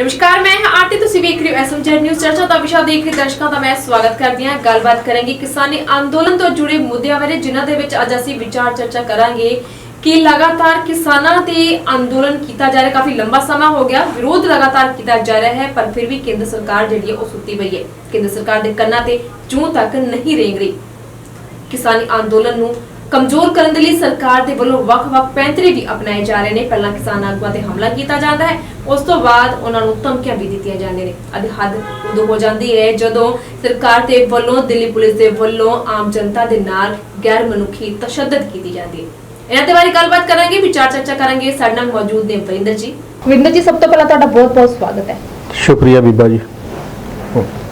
ਨਮਸਕਾਰ, ਮੈਂ ਹਾਂ ਆਰਤੀ, ਤੁਸੀਂ ਵੇਖ ਰਹੇ ਹੋ ਐਸਐਮਜੀ ਨਿਊਜ਼। ਚਰਚਾ ਦਾ ਵਿਸ਼ਾ ਦੇਖ ਰਹੇ ਦਰਸ਼ਕਾਂ ਦਾ ਮੈਂ ਸਵਾਗਤ ਕਰਦੀ ਹਾਂ। ਗੱਲਬਾਤ ਕਰਾਂਗੇ ਕਿਸਾਨੀ ਅੰਦੋਲਨ ਤੋਂ ਜੁੜੇ ਮੁੱਦਿਆਂ ਬਾਰੇ, ਜਿਨ੍ਹਾਂ ਦੇ ਵਿੱਚ ਅੱਜ ਅਸੀਂ ਵਿਚਾਰ ਚਰਚਾ ਕਰਾਂਗੇ ਕਿ ਲਗਾਤਾਰ ਕਿਸਾਨਾਂ ਤੇ ਅੰਦੋਲਨ ਕੀਤਾ ਜਾ ਰਿਹਾ। ਕਾਫੀ ਲੰਬਾ ਸਮਾਂ ਹੋ ਗਿਆ, ਵਿਰੋਧ ਲਗਾਤਾਰ ਕੀਤਾ ਜਾ ਰਿਹਾ ਹੈ, ਪਰ ਫਿਰ ਵੀ ਕੇਂਦਰ ਸਰਕਾਰ ਜਿਹੜੀ ਹੈ ਉਹ ਸੁੱਤੀ ਪਈ ਹੈ। ਕੇਂਦਰ ਸਰਕਾਰ ਦੇ ਕੰਨਾਂ ਤੇ ਜੂੰ ਤੱਕ ਨਹੀਂ ਰੇਂਗ ਰਹੀ। ਕਿਸਾਨੀ ਅੰਦੋਲਨ ਨੂੰ ਕਮਜ਼ੋਰ ਕਰਨ ਦੇ ਲਈ ਸਰਕਾਰ ਦੇ ਵੱਲੋਂ ਵੱਖ-ਵੱਖ ਪੈਂਤਰੇ ਵੀ ਅਪਣਾਏ ਜਾ ਰਹੇ ਨੇ। ਪਹਿਲਾਂ ਕਿਸਾਨ ਆਗੂਆਂ ਤੇ ਹਮਲਾ ਕੀਤਾ ਜਾਂਦਾ ਹੈ। ਉਸ ਤੋਂ ਬਾਅਦ ਉਹਨਾਂ ਨੂੰ ਧਮਕੀਆਂ ਵੀ ਦਿੱਤੀਆਂ ਜਾਂਦੀਆਂ ਨੇ। ਅਤੇ ਹੱਦ ਉਦੋਂ ਹੋ ਜਾਂਦੀ ਹੈ ਜਦੋਂ ਸਰਕਾਰ ਦੇ ਵੱਲੋਂ ਦਿੱਲੀ ਪੁਲਿਸ ਦੇ ਵੱਲੋਂ ਆਮ ਜਨਤਾ ਦੇ ਨਾਲ ਗੈਰ ਮਨੁੱਖੀ ਤਸ਼ੱਦਦ ਕੀਤੀ ਜਾਂਦੀ ਹੈ। ਇਹਨਾਂ ਦੇ ਬਾਰੇ ਗੱਲਬਾਤ ਕਰਾਂਗੇ ਵਿਚਾਰ ਚਰਚਾ ਕਰਾਂਗੇ। ਸਾਡੇ ਨਾਲ ਮੌਜੂਦ ਨੇ ਵਰਿੰਦਰ ਜੀ। ਵਰਿੰਦਰ ਜੀ ਸਭ ਤੋਂ ਪਹਿਲਾਂ ਤੁਹਾਡਾ ਬਹੁਤ-ਬਹੁਤ ਸਵਾਗਤ ਹੈ। ਸ਼ੁਕਰੀਆ ਬੀਬਾ ਜੀ।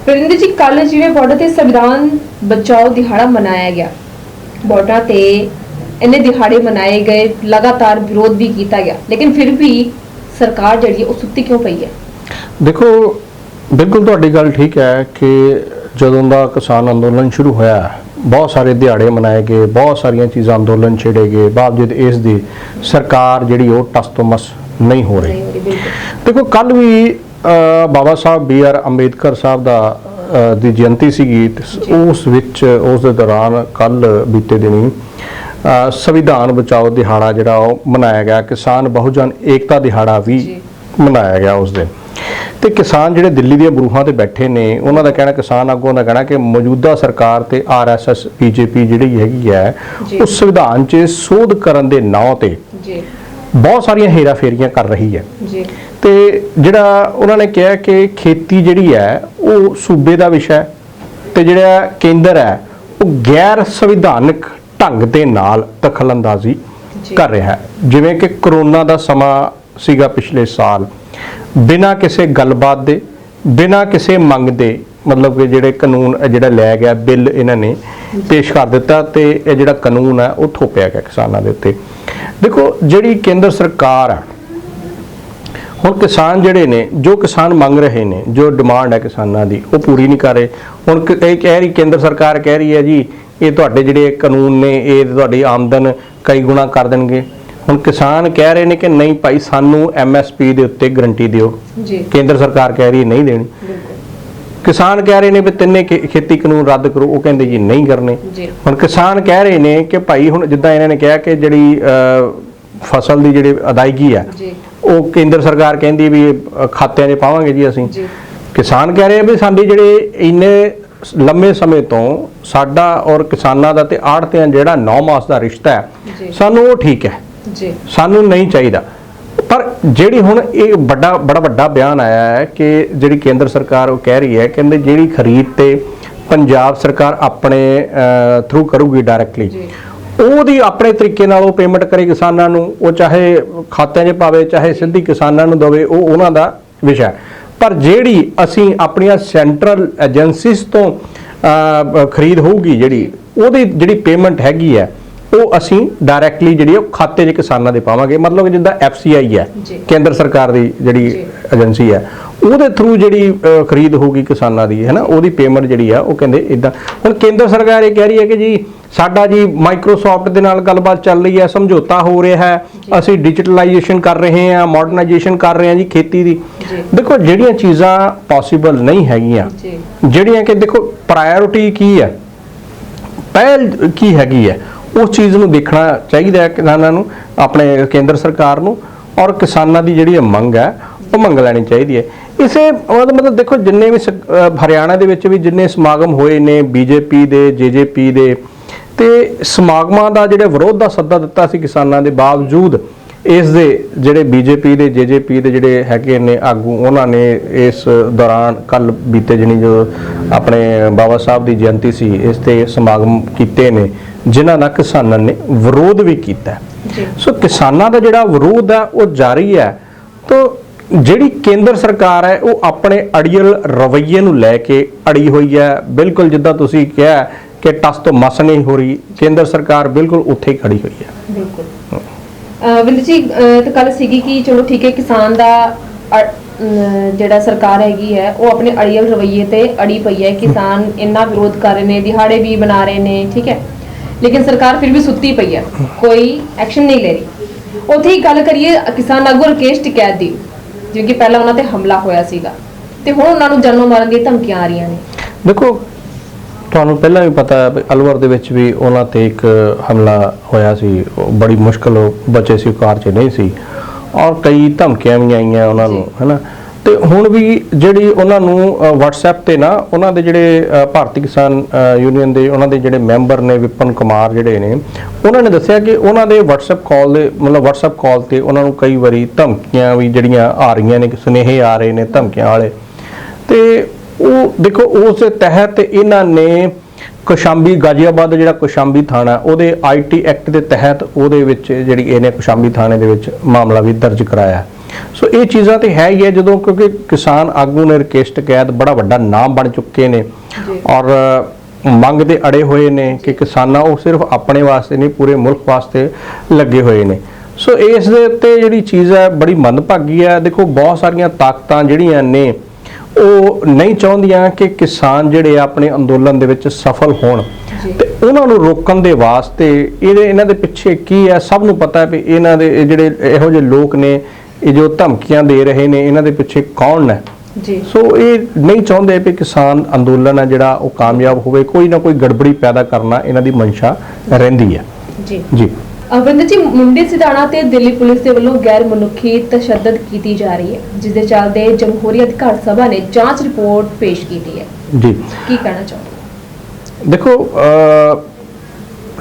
ਵਰਿੰਦਰ ਜੀ ਕੱਲ ਜਿਵੇਂ ਬਾਰਡਰ ਤੇ ਸੰਵਿਧਾਨ ਬਚਾਓ ਦਿਹਾੜਾ ਮਨਾਇਆ ਗਿਆ। ਬਾਰਡਰ ਤੇ ਇੰਨੇ ਦਿਹਾੜੇ ਮਨਾਏ ਗਏ ਲਗਾਤਾਰ ਵਿਰੋਧ ਵੀ ਕੀਤਾ ਗਿਆ। ਲੇਕਿਨ ਫਿਰ ਵੀ ਸਰਕਾਰ ਜਿਹੜੀ ਉਹ ਸੁੱਤੀ ਕਿਉਂ ਪਈ ਹੈ? ਦੇਖੋ ਬਿਲਕੁਲ ਤੁਹਾਡੀ ਗੱਲ ਠੀਕ ਹੈ ਕਿ ਜਦੋਂ ਦਾ ਕਿਸਾਨ ਅੰਦੋਲਨ ਸ਼ੁਰੂ ਹੋਇਆ ਬਹੁਤ ਸਾਰੇ ਦਿਹਾੜੇ ਮਨਾਏ ਗਏ ਬਹੁਤ ਸਾਰੀਆਂ ਚੀਜ਼ਾਂ ਅੰਦੋਲਨ ਛੇੜੇ ਗਏ। ਬਾਵਜੂਦ ਇਸ ਦੀ ਸਰਕਾਰ ਜਿਹੜੀ ਉਹ ਟਸ ਤੋਂ ਮਸ ਨਹੀਂ ਹੋ ਰਹੀ। ਦੇਖੋ ਕੱਲ ਵੀ ਬਾਬਾ ਸਾਹਿਬ ਬੀ ਆਰ ਅੰਬੇਦਕਰ ਸਾਹਿਬ ਦਾ ਦੀ ਜਯੰਤੀ ਸੀਗੀ ਉਸ ਵਿੱਚ ਉਸ ਦੇ ਦੌਰਾਨ ਕੱਲ ਬੀਤੇ ਦਿਨੀ ਸੰਵਿਧਾਨ ਬਚਾਓ ਦਿਹਾੜਾ ਜਿਹੜਾ ਉਹ ਮਨਾਇਆ ਗਿਆ। ਕਿਸਾਨ ਬਹੁਜਨ ਏਕਤਾ ਦਿਹਾੜਾ ਵੀ। ਮਨਾਇਆ ਗਿਆ ਉਸ ਦਿਨ। ਤੇ ਕਿਸਾਨ ਜਿਹੜੇ ਦਿੱਲੀ ਦੀਆਂ ਬਰੂਹਾਂ ਤੇ ਬੈਠੇ ਨੇ ਉਹਨਾਂ ਦਾ ਕਹਿਣਾ ਕਿਸਾਨ ਆਗੂਆਂ ਦਾ ਕਹਿਣਾ ਕਿ ਮੌਜੂਦਾ ਸਰਕਾਰ ਤੇ ਆਰਐਸਐਸ ਬੀਜੇਪੀ ਜਿਹੜੀ ਹੈਗੀ ਹੈ। ਉਹ ਸੰਵਿਧਾਨ 'ਚ ਸੋਧ ਕਰਨ ਦੇ ਨਾਂ ਤੇ ਜੀ। ਬਹੁਤ ਸਾਰੀਆਂ ਹੇਰਾਫੇਰੀਆਂ ਕਰ ਰਹੀ ਹੈ। ਜੀ। ਤੇ ਜਿਹੜਾ ਉਹਨਾਂ ਨੇ ਕਿਹਾ ਕਿ ਖੇਤੀ ਜਿਹੜੀ ਹੈ ਉਹ ਸੂਬੇ ਦਾ ਵਿਸ਼ਾ ਹੈ ਤੇ ਜਿਹੜਾ ਕੇਂਦਰ ਹੈ ਉਹ ਗੈਰ ਸੰਵਿਧਾਨਕ ਢੰਗ ਦੇ ਨਾਲ ਦਖਲਅੰਦਾਜ਼ੀ। ਕਰ ਰਿਹਾ ਹੈ। ਜਿਵੇਂ ਕਿ ਕਰੋਨਾ ਦਾ ਸਮਾਂ ਸੀਗਾ ਪਿਛਲੇ ਸਾਲ। ਬਿਨਾਂ ਕਿਸੇ ਗੱਲਬਾਤ ਦੇ ਬਿਨਾਂ ਕਿਸੇ ਮੰਗ ਦੇ ਮਤਲਬ ਕਿ ਜਿਹੜੇ ਕਾਨੂੰਨ ਜਿਹੜਾ ਲਿਆ ਗਿਆ ਬਿੱਲ ਇਹਨਾਂ ਨੇ ਪੇਸ਼ ਕਰ ਦਿੱਤਾ ਤੇ ਇਹ ਜਿਹੜਾ ਕਾਨੂੰਨ ਹੈ ਉਹ ਥੋਪਿਆ ਗਿਆ ਕਿਸਾਨਾਂ ਦੇ ਉੱਤੇ। ਦੇਖੋ ਜਿਹੜੀ ਕੇਂਦਰ ਸਰਕਾਰ ਹੈ ਹੁਣ ਕਿਸਾਨ ਜਿਹੜੇ ਨੇ ਜੋ ਕਿਸਾਨ ਮੰਗ ਰਹੇ ਨੇ ਜੋ ਡਿਮਾਂਡ ਹੈ ਕਿਸਾਨਾਂ ਦੀ ਉਹ ਪੂਰੀ ਨਹੀਂ ਕਰ ਰਹੇ। ਹੁਣ ਇਹ ਕਹਿ ਰਹੀ ਕੇਂਦਰ ਸਰਕਾਰ ਕਹਿ ਰਹੀ ਹੈ ਜੀ ਇਹ ਤੁਹਾਡੇ ਜਿਹੜੇ ਕਾਨੂੰਨ ਨੇ ਇਹ ਤੁਹਾਡੀ ਆਮਦਨ ਕਈ ਗੁਣਾ ਕਰ ਦੇਣਗੇ। ਹੁਣ ਕਿਸਾਨ ਕਹਿ ਰਹੇ ਨੇ ਕਿ ਨਹੀਂ ਭਾਈ ਸਾਨੂੰ ਐਮਐਸਪੀ ਦੇ ਉੱਤੇ ਗਰੰਟੀ ਦਿਓ। ਜੀ। ਕੇਂਦਰ ਸਰਕਾਰ ਕਹਿ ਰਹੀ ਨਹੀਂ ਦੇਣੀ। ਕਿਸਾਨ ਕਹਿ ਰਹੇ ਨੇ ਵੀ ਤਿੰਨੇ ਖੇਤੀ ਕਾਨੂੰਨ ਰੱਦ ਕਰੋ ਉਹ ਕਹਿੰਦੇ ਜੀ ਨਹੀਂ ਕਰਨੇ। ਹੁਣ ਕਿਸਾਨ ਕਹਿ ਰਹੇ ਨੇ ਕਿ ਭਾਈ ਹੁਣ ਜਿੱਦਾਂ ਇਹਨਾਂ ਨੇ ਕਿਹਾ ਕਿ ਜਿਹੜੀ ਫਸਲ ਦੀ ਜਿਹੜੀ ਅਦਾਇਗੀ ਹੈ ਉਹ ਕੇਂਦਰ ਸਰਕਾਰ ਕਹਿੰਦੀ ਵੀ ਖਾਤਿਆਂ 'ਚ ਪਾਵਾਂਗੇ ਜੀ ਅਸੀਂ। ਕਿਸਾਨ ਕਹਿ ਰਹੇ ਆ ਵੀ ਸਾਡੀ ਜਿਹੜੇ ਇੰਨੇ ਲੰਮੇ ਸਮੇਂ ਤੋਂ ਸਾਡਾ ਔਰ ਕਿਸਾਨਾਂ ਦਾ ਤੇ ਆੜਤਿਆਂ ਜਿਹੜਾ 9 ਮਾਸ ਦਾ ਰਿਸ਼ਤਾ। ਹੈ ਸਾਨੂੰ ਉਹ ਠੀਕ ਹੈ। ਜੀ। ਸਾਨੂੰ ਨਹੀਂ ਚਾਹੀਦਾ। ਪਰ ਜਿਹੜੀ ਹੁਣ ਇਹ ਵੱਡਾ ਬੜਾ ਵੱਡਾ ਬਿਆਨ ਆਇਆ ਹੈ ਕਿ ਜਿਹੜੀ ਕੇਂਦਰ ਸਰਕਾਰ ਉਹ ਕਹਿ ਰਹੀ ਹੈ ਕਹਿੰਦੇ ਜਿਹੜੀ ਖਰੀਦ ਤੇ ਪੰਜਾਬ ਸਰਕਾਰ ਆਪਣੇ ਥਰੂ ਕਰੂਗੀ ਡਾਇਰੈਕਟਲੀ। ਉਹਦੀ ਆਪਣੇ ਤਰੀਕੇ ਨਾਲ ਉਹ ਪੇਮੈਂਟ ਕਰੇ ਕਿਸਾਨਾਂ ਨੂੰ, ਉਹ ਚਾਹੇ ਖਾਤਿਆਂ 'ਚ ਪਾਵੇ, ਚਾਹੇ ਸਿੱਧੀ ਕਿਸਾਨਾਂ ਨੂੰ ਦੇਵੇ, ਉਹ ਉਹਨਾਂ ਦਾ ਵਿਸ਼ਾ ਪਰ ਜਿਹੜੀ ਅਸੀਂ ਆਪਣੀਆਂ ਸੈਂਟਰਲ ਏਜੰਸੀਜ਼ ਤੋਂ ਖਰੀਦ ਹੋਊਗੀ ਜਿਹੜੀ, ਉਹਦੀ ਜਿਹੜੀ ਪੇਮੈਂਟ ਹੈਗੀ ਹੈ ਉਹ ਅਸੀਂ ਡਾਇਰੈਕਟਲੀ ਜਿਹੜੀ ਉਹ ਖਾਤੇ 'ਚ ਕਿਸਾਨਾਂ ਦੇ ਪਾਵਾਂਗੇ। ਮਤਲਬ ਕਿ ਜਿੱਦਾਂ ਐਫਸੀਆਈ ਹੈ। ਕੇਂਦਰ ਸਰਕਾਰ ਦੀ ਜਿਹੜੀ। ਏਜੰਸੀ ਹੈ ਉਹਦੇ ਥਰੂ ਜਿਹੜੀ ਖਰੀਦ ਹੋਊਗੀ ਕਿਸਾਨਾਂ ਦੀ ਹੈ ਨਾ ਉਹਦੀ ਪੇਮੈਂਟ ਜਿਹੜੀ ਆ ਉਹ ਕਹਿੰਦੇ ਇਦਾਂ ਹੁਣ ਕੇਂਦਰ ਸਰਕਾਰ ਇਹ ਕਹਿ ਰਹੀ ਹੈ ਕਿ ਜੀ ਸਾਡਾ ਜੀ ਮਾਈਕਰੋਸਾਫਟ ਦੇ ਨਾਲ ਗੱਲਬਾਤ ਚੱਲ ਰਹੀ ਹੈ ਸਮਝੌਤਾ ਹੋ ਰਿਹਾ ਹੈ ਅਸੀਂ ਡਿਜੀਟਲਾਈਜੇਸ਼ਨ ਕਰ ਰਹੇ ਹਾਂ ਮਾਡਰਨਾਈਜੇਸ਼ਨ ਕਰ ਰਹੇ ਹਾਂ ਜੀ ਖੇਤੀ ਦੀ। ਦੇਖੋ ਜਿਹੜੀਆਂ ਚੀਜ਼ਾਂ ਪੋਸੀਬਲ ਨਹੀਂ ਹੈਗੀਆਂ ਜਿਹੜੀਆਂ ਕਿ ਦੇਖੋ ਪ੍ਰਾਇੋਰਟੀ ਕੀ ਹੈ? ਪਹਿਲ ਕੀ ਹੈਗੀ ਹੈ? ਉਸ ਚੀਜ਼ ਨੂੰ ਦੇਖਣਾ ਚਾਹੀਦਾ ਹੈ ਕਿਸਾਨਾਂ ਨੂੰ, ਆਪਣੇ ਕੇਂਦਰ ਸਰਕਾਰ ਨੂੰ, ਔਰ ਕਿਸਾਨਾਂ ਦੀ ਜਿਹੜੀ ਮੰਗ ਹੈ, ਉਹ ਮੰਗ ਲੈਣੀ ਚਾਹੀਦੀ ਹੈ। ਇਸੇ ਉਹਦਾ ਮਤਲਬ ਦੇਖੋ, ਜਿੰਨੇ ਵੀ ਹਰਿਆਣਾ ਦੇ ਵਿੱਚ ਵੀ ਜਿੰਨੇ ਸਮਾਗਮ ਹੋਏ ਨੇ, ਬੀਜੇਪੀ ਦੇ, ਜੇਜੇਪੀ ਦੇ, ਤੇ ਸਮਾਗਮਾਂ ਦਾ ਜਿਹੜਾ ਵਿਰੋਧ ਦਾ ਸੱਦਾ ਦਿੱਤਾ ਸੀ ਕਿਸਾਨਾਂ ਦੇ ਬਾਵਜੂਦ ਇਸ ਦੇ ਜਿਹੜੇ ਬੀਜੇਪੀ ਦੇ ਜੇਜੇਪੀ ਦੇ ਜਿਹੜੇ ਹੈਗੇ ਨੇ ਆਗੂ ਉਹਨਾਂ ਨੇ ਇਸ ਦੌਰਾਨ ਕੱਲ ਬੀਤੇ ਜਣੀ ਜੋ ਆਪਣੇ ਬਾਬਾ ਸਾਹਿਬ ਦੀ ਜਯੰਤੀ ਸੀ ਇਸ ਤੇ ਸਮਾਗਮ ਕੀਤੇ ਨੇ ਜਿਨ੍ਹਾਂ ਦਾ ਕਿਸਾਨਾਂ ਨੇ ਵਿਰੋਧ ਵੀ ਕੀਤਾ। ਸੋ ਕਿਸਾਨਾਂ ਦਾ ਜਿਹੜਾ ਵਿਰੋਧ ਹੈ ਉਹ ਜਾਰੀ ਹੈ। ਤੋਂ ਜਿਹੜੀ ਕੇਂਦਰ ਸਰਕਾਰ ਹੈ ਉਹ ਆਪਣੇ ਅੜੀਅਲ ਰਵੱਈਏ ਨੂੰ ਲੈ ਕੇ ਅੜੀ ਹੋਈ ਹੈ। ਬਿਲਕੁਲ ਜਿੱਦਾਂ ਤੁਸੀਂ ਕਿਹਾ ਕਿ ਟਸ ਤੋਂ ਮਸ ਨਹੀਂ ਹੋ ਰਹੀ ਕੇਂਦਰ ਸਰਕਾਰ ਬਿਲਕੁਲ ਉੱਥੇ ਹੀ ਖੜੀ ਹੋਈ ਹੈ। ਬਿਲਕੁਲ। ਵਿੰਦਰ ਜੀ ਤਾਂ ਕੱਲ ਸੀਗੀ ਕਿ ਚਲੋ ਠੀਕ ਹੈ, ਕਿਸਾਨ ਦਾ ਅ- ਅਮ ਜਿਹੜਾ ਸਰਕਾਰ ਹੈਗੀ ਹੈ, ਉਹ ਆਪਣੇ ਅੜੀਅਲ ਰਵੱਈਏ ਤੇ ਅੜੀ ਪਈ ਹੈ। ਕਿਸਾਨ ਇੰਨਾ ਵਿਰੋਧ ਕਰ ਰਹੇ ਨੇ, ਦਿਹਾੜੇ ਵੀ ਬਣਾ ਰਹੇ ਨੇ, ਠੀਕ ਹੈ। ਲੇਕਿਨ ਸਰਕਾਰ ਫਿਰ ਵੀ ਸੁੱਤੀ ਪਈ ਹੈ। ਕੋਈ ਐਕਸ਼ਨ ਨਹੀਂ ਲੈ ਰਹੀ। ਉੱਥੇ ਹੀ ਗੱਲ ਕਰੀਏ, ਕਿਸਾਨ ਆਗੂ ਰਕੇਸ਼ ਟਿਕੈਤ ਦੀ, ਜਿਵੇਂ ਕਿ ਪਹਿਲਾਂ ਉਹਨਾਂ ਤੇ ਹਮਲਾ ਹੋਇਆ ਸੀਗਾ। ਤੇ ਹੁਣ ਉਹਨਾਂ ਨੂੰ ਜਾਨੋਂ ਮਾਰਨ ਦੀਆਂ ਧਮਕੀਆਂ ਆ ਰਹੀਆਂ ਨੇ। ਦੇਖੋ ਤੁਹਾਨੂੰ ਪਹਿਲਾਂ ਵੀ ਪਤਾ ਹੈ ਅਲਵਰ ਦੇ ਵਿੱਚ ਵੀ ਉਹਨਾਂ ਤੇ ਇੱਕ ਹਮਲਾ ਹੋਇਆ ਸੀ। ਬੜੀ ਮੁਸ਼ਕਲ ਬਚੇ ਸੀ ਕਾਰ 'ਚ ਨਹੀਂ ਸੀ। ਔਰ ਕਈ ਧਮਕੀਆਂ ਵੀ ਆਈਆਂ ਉਹਨਾਂ ਨੂੰ ਹੈਨਾ। ਤੇ ਹੁਣ ਵੀ ਜਿਹੜੀ ਉਹਨਾਂ ਨੂੰ WhatsApp ਤੇ ਨਾ ਉਹਨਾਂ ਦੇ ਜਿਹੜੇ ਭਾਰਤੀ ਕਿਸਾਨ ਯੂਨੀਅਨ ਦੇ ਉਹਨਾਂ ਦੇ ਜਿਹੜੇ ਮੈਂਬਰ ਨੇ ਵਿਪਨ ਕੁਮਾਰ ਜਿਹੜੇ ਨੇ ਉਹਨਾਂ ਨੇ ਦੱਸਿਆ ਕਿ ਉਹਨਾਂ ਦੇ WhatsApp ਕਾਲ ਦੇ ਮਤਲਬ WhatsApp ਕਾਲ ਤੇ ਉਹਨਾਂ ਨੂੰ ਕਈ ਵਾਰੀ ਧਮਕੀਆਂ ਵੀ ਜਿਹੜੀਆਂ ਆ ਰਹੀਆਂ ਨੇ ਕਿ ਸੁਨੇਹੇ ਆ ਰਹੇ ਨੇ ਧਮਕੀਆਂ ਵਾਲੇ। ਤੇ ਉਹ ਦੇਖੋ ਉਸ ਦੇ ਤਹਿਤ ਇਹਨਾਂ ਨੇ ਕੋਸ਼ਾਂਬੀ ਗਾਜ਼ੀਆਬਾਦ ਦਾ ਜਿਹੜਾ ਕੋਸ਼ਾਂਬੀ ਥਾਣਾ ਉਹਦੇ ਆਈਟੀ ਐਕਟ ਦੇ ਤਹਿਤ ਉਹਦੇ ਵਿੱਚ ਜਿਹੜੀ ਇਹਨੇ ਕੋਸ਼ਾਂਬੀ ਥਾਣੇ ਦੇ ਵਿੱਚ ਮਾਮਲਾ ਵੀ ਦਰਜ ਕਰਾਇਆ ਸੋ ਇਹ ਚੀਜ਼ਾਂ ਤੇ ਹੈ ਹੀ ਹੈ ਜਦੋਂ ਕਿਉਂਕਿ ਕਿਸਾਨ ਆਗੂ ਨੇ ਰਕੇਸ਼ ਟਕੈਤ ਬੜਾ ਵੱਡਾ ਨਾਮ ਬਣ ਚੁੱਕੇ ਨੇ। ਔਰ ਮੰਗ ਦੇ ਅੜੇ ਹੋਏ ਨੇ ਕਿ ਕਿਸਾਨਾਂ ਉਹ ਸਿਰਫ ਆਪਣੇ ਵਾਸਤੇ ਨਹੀਂ ਪੂਰੇ ਮੁਲਕ ਵਾਸਤੇ ਲੱਗੇ ਹੋਏ ਨੇ। ਸੋ ਇਸ ਦੇ ਉੱਤੇ ਜਿਹੜੀ ਚੀਜ਼ ਹੈ ਬੜੀ ਮੰਦਭਾਗੀ ਹੈ। ਦੇਖੋ ਬਹੁਤ ਸਾਰੀਆਂ ਤਾਕਤਾਂ ਜਿਹੜੀਆਂ ਨੇ ਉਹ ਨਹੀਂ ਚਾਹੁੰਦੀਆਂ ਕਿ ਕਿਸਾਨ ਜਿਹੜੇ ਆਪਣੇ ਅੰਦੋਲਨ ਦੇ ਵਿੱਚ ਸਫਲ ਹੋਣ। ਤੇ ਉਹਨਾਂ ਨੂੰ ਰੋਕਣ ਦੇ ਵਾਸਤੇ ਇਹਦੇ ਇਹਨਾਂ ਦੇ ਪਿੱਛੇ ਕੀ ਹੈ? ਸਭ ਨੂੰ ਪਤਾ ਹੈ ਵੀ ਇਹਨਾਂ ਦੇ ਜਿਹੜੇ ਇਹੋ ਜਿਹੇ ਲੋਕ ਨੇ ਇਹ ਜੋ ਧਮਕੀਆਂ ਦੇ ਰਹੇ ਨੇ ਇਹਨਾਂ ਦੇ ਪਿੱਛੇ ਕੌਣ ਹੈ ਜੀ। ਸੋ ਇਹ ਨਹੀਂ ਚਾਹੁੰਦੇ ਕਿ ਕਿਸਾਨ ਅੰਦੋਲਨ ਹੈ ਜਿਹੜਾ ਉਹ ਕਾਮਯਾਬ ਹੋਵੇ। ਕੋਈ ਨਾ ਕੋਈ ਗੜਬੜੀ ਪੈਦਾ ਕਰਨਾ ਇਹਨਾਂ ਦੀ ਮਨਸ਼ਾ ਰਹਿੰਦੀ ਹੈ। ਜੀ। ਜੀ। ਅਵਰਿੰਦਰ ਜੀ ਮੁੰਡੇ ਸਿਧਾਣਾ ਤੇ ਦਿੱਲੀ ਪੁਲਿਸ ਦੇ ਵੱਲੋਂ ਗੈਰ ਮਨੁੱਖੀ ਤਸ਼ੱਦਦ ਕੀਤੀ ਜਾ ਰਹੀ ਹੈ ਜਿਸ ਦੇ ਚੱਲਦੇ ਜਮਹੂਰੀ ਅਧਿਕਾਰ ਸਭਾ ਨੇ ਜਾਂਚ ਰਿਪੋਰਟ ਪੇਸ਼ ਕੀਤੀ ਹੈ। ਜੀ। ਕੀ ਕਹਿਣਾ ਚਾਹੁੰਦੇ ਦੇਖੋ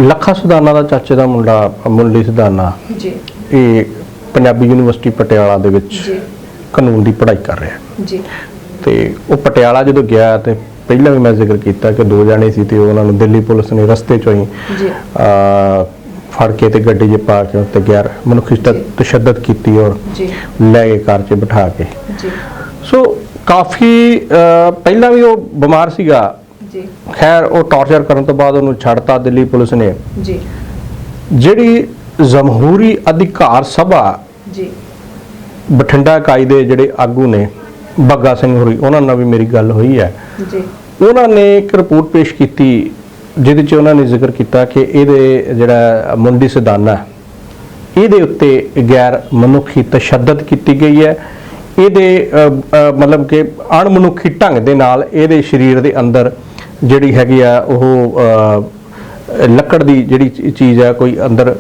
ਲੱਖਾ ਸੁਦਾਨਾ ਦਾ ਚਾਚੇ ਦਾ ਮੁੰਡਾ ਮੁੰਡੀ ਹੋ? ਜੀ। ਇਹ ਪੰਜਾਬੀ ਯੂਨੀਵਰਸਿਟੀ ਪਟਿਆਲਾ ਦੇ ਵਿੱਚ ਜੀ। ਕਾਨੂੰਨ ਦੀ ਪੜ੍ਹਾਈ ਕਰ ਰਿਹਾ। ਜੀ। ਤੇ ਉਹ ਪਟਿਆਲਾ ਜਦੋਂ ਗਿਆ ਤੇ ਪਹਿਲਾਂ ਵੀ ਮੈਂ ਜ਼ਿਕਰ ਕੀਤਾ ਕਿ ਦੋ ਜਾਣੇ ਸੀ ਤੇ ਉਹਨਾਂ ਨੂੰ ਦਿੱਲੀ ਪੁਲਿਸ ਨੇ ਰਸਤੇ ਚੋਂ ਹੀ ਜੀ। ਅਹ, ਫੜ ਕੇ ਤੇ ਗੱਡੀ 'ਚ ਪਾ ਕੇ ਉੱਤੇ ਗੈਰ ਮਨੁੱਖੀ। ਤਸ਼ੱਦਦ ਕੀਤੀ ਔਰ ਜੀ। ਲੈ ਕੇ ਕਾਰ 'ਚ ਬਿਠਾ ਕੇ। ਜੀ। ਸੋ ਕਾਫੀ ਪਹਿਲਾਂ ਵੀ ਉਹ ਬਿਮਾਰ ਸੀਗਾ। ਜੀ। ਖੈਰ ਉਹ ਟਾਰਚਰ ਕਰਨ ਤੋਂ ਬਾਅਦ ਉਹਨੂੰ ਛੱਡਤਾ ਦਿੱਲੀ ਪੁਲਿਸ ਨੇ। ਜੀ। ਜਿਹੜੀ ਜਮਹੂਰੀ ਅਧਿਕਾਰ ਸਭਾ ਜੀ। ਬਠਿੰਡਾ ਇਕਾਈ ਦੇ ਜਿਹੜੇ ਆਗੂ ਨੇ ਬੱਗਾ ਸਿੰਘ ਹੋਰੀ ਉਹਨਾਂ ਨਾਲ ਵੀ ਮੇਰੀ ਗੱਲ ਹੋਈ ਹੈ। ਜੀ। ਉਹਨਾਂ ਨੇ ਇੱਕ ਰਿਪੋਰਟ ਪੇਸ਼ ਕੀਤੀ ਜਿਹਦੇ 'ਚ ਉਹਨਾਂ ਨੇ ਜ਼ਿਕਰ ਕੀਤਾ ਕਿ ਇਹਦੇ ਜਿਹੜਾ ਮੁੰਡੀ ਸਿਧਾਨਾ, ਇਹਦੇ ਉੱਤੇ ਗੈਰ ਮਨੁੱਖੀ ਤਸ਼ੱਦਦ ਕੀਤੀ ਗਈ ਹੈ। ਇਹਦੇ ਮਤਲਬ ਕਿ ਅਣਮਨੁੱਖੀ ਢੰਗ ਦੇ ਨਾਲ ਇਹਦੇ ਸਰੀਰ ਦੇ ਅੰਦਰ ਜਿਹੜੀ ਹੈਗੀ ਆ ਉਹ ਲੱਕੜ ਦੀ ਜਿਹੜੀ ਚੀਜ਼ ਹੈ ਕੋਈ ਅੰਦਰ